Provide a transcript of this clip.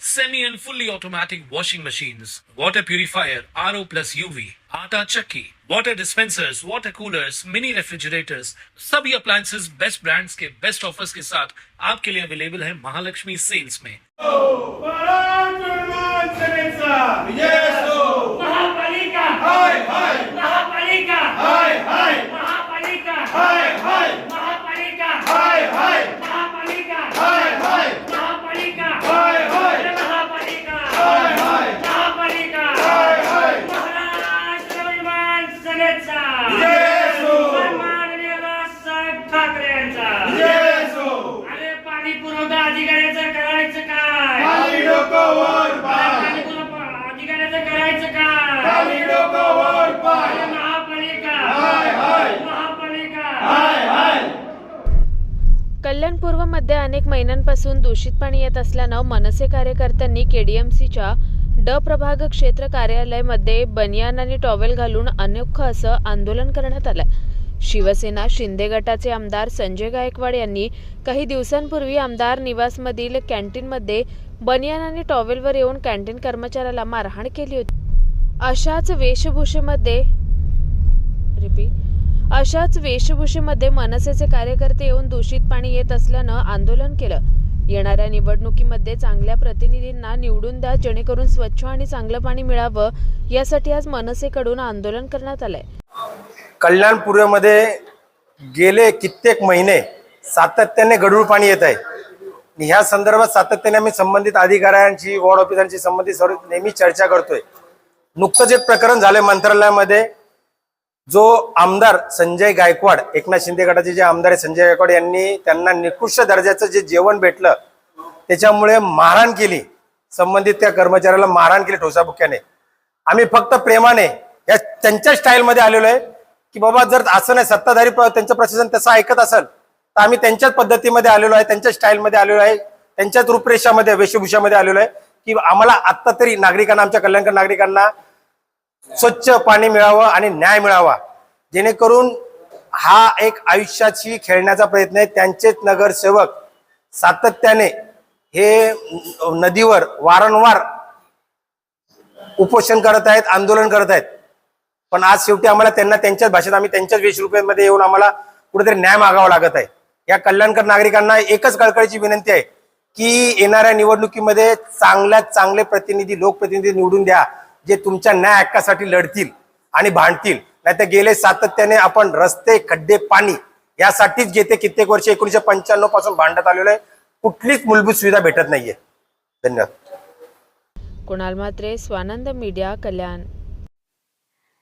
semi and fully automatic washing machines, water purifier, RO plus UV, आटा चक्की, water dispensers, water coolers, mini refrigerators, सभी appliances best brands के best offers के साथ आपके लिए अवेलेबल है महालक्ष्मी सेल्स में महापालिका महापालिका महापालिका महापालिका महापालिका अधिकाऱ्याचं करायचं काय? पाणी पुरवठा अधिकाऱ्याचं करायचं काय? अरे महापालिका. महापालिका. कल्याण पूर्वमध्ये अनेक महिन्यांपासून दूषित पाणी येत असल्यानं मनसे कार्यकर्त्यांनी केडीएमसीच्या ड प्रभाग क्षेत्र कार्यालयामध्ये बनियान आणि टॉवेल घालून अनोखं असं आंदोलन करण्यात आलं शिवसेना शिंदे गटाचे आमदार संजय गायकवाड यांनी काही दिवसांपूर्वी आमदार निवासमधील कॅन्टीनमध्ये बनियान आणि टॉवेलवर येऊन कॅन्टीन कर्मचाऱ्याला मारहाण केली होती. अशाच वेशभूषेमध्ये रिपीट अशाच वेशभूषेमध्ये मनसेचे कार्यकर्ते येऊन दूषित पाणी येत असल्यानं आंदोलन केलं. येणाऱ्या निवडणुकीमध्ये चांगल्या प्रतिनिधींना निवडून द्या जेणेकरून स्वच्छ आणि चांगलं पाणी मिळावं यासाठी आज मनसेकडून आंदोलन करण्यात आलंय. कल्याण पूर्वेमध्ये गेले कित्येक महिने सातत्याने गढूळ पाणी येत आहे. ह्या संदर्भात सातत्याने आम्ही संबंधित अधिकाऱ्यांची वॉर्ड ऑफिसरांची संबंधित सर्व नेहमी चर्चा करतोय. नुकतंच एक प्रकरण झाले मंत्रालयामध्ये. जो आमदार संजय गायकवाड एकनाथ शिंदे गटाचे जे आमदार आहे संजय गायकवाड यांनी त्यांना निकृष्ट दर्जाचं जे जेवण भेटलं त्याच्यामुळे मारहाण केली. संबंधित त्या कर्मचाऱ्याला मारहाण केली ठोसाबुक्याने आम्ही फक्त प्रेमाने या त्यांच्या स्टाईलमध्ये आलेलो आहे. की बाबा जर असं नाही सत्ताधारी प्र- त्यांचं प्रशासन तसं ऐकत असेल तर आम्ही त्यांच्याच पद्धतीमध्ये आलेलो आहे त्यांच्या स्टाईलमध्ये आलेलो आहे त्यांच्याच रूपरेषामध्ये वेशभूषामध्ये आलेलो आहे की आम्हाला आत्ता तरी नागरिकांना आमच्या कल्याणकर नागरिकांना स्वच्छ पाणी मिळावं आणि न्याय मिळावा. जेणेकरून हा एक आयुष्याची खेळण्याचा प्रयत्न आहे. त्यांचेच नगरसेवक सातत्याने हे नदीवर वारंवार उपोषण करत आहेत आंदोलन करत आहेत. पण आज शेवटी आम्हाला त्यांना त्यांच्याच भाषेत आम्ही त्यांच्याच वीस रुपयांमध्ये येऊन आम्हाला कुठेतरी न्याय मागावा लागत आहे. या कल्याणकर नागरिकांना एकच कळकळीची विनंती आहे की येणाऱ्या निवडणुकीमध्ये चांगल्यात चांगले प्रतिनिधी लोकप्रतिनिधी निवडून द्या जे तुमच्या न्याय हक्कासाठी लढतील आणि भांडतील. नाहीतर गेले सातत्याने आपण रस्ते खड्डे पाणी यासाठीच घेते कित्येक वर्ष. एकोणीशे पंच्याण्णवपासून भांडत आलेलो आहे. कुठलीच मूलभूत सुविधा भेटत नाहीये. धन्यवाद. कुणाल मात्रे स्वानंद मीडिया कल्याण.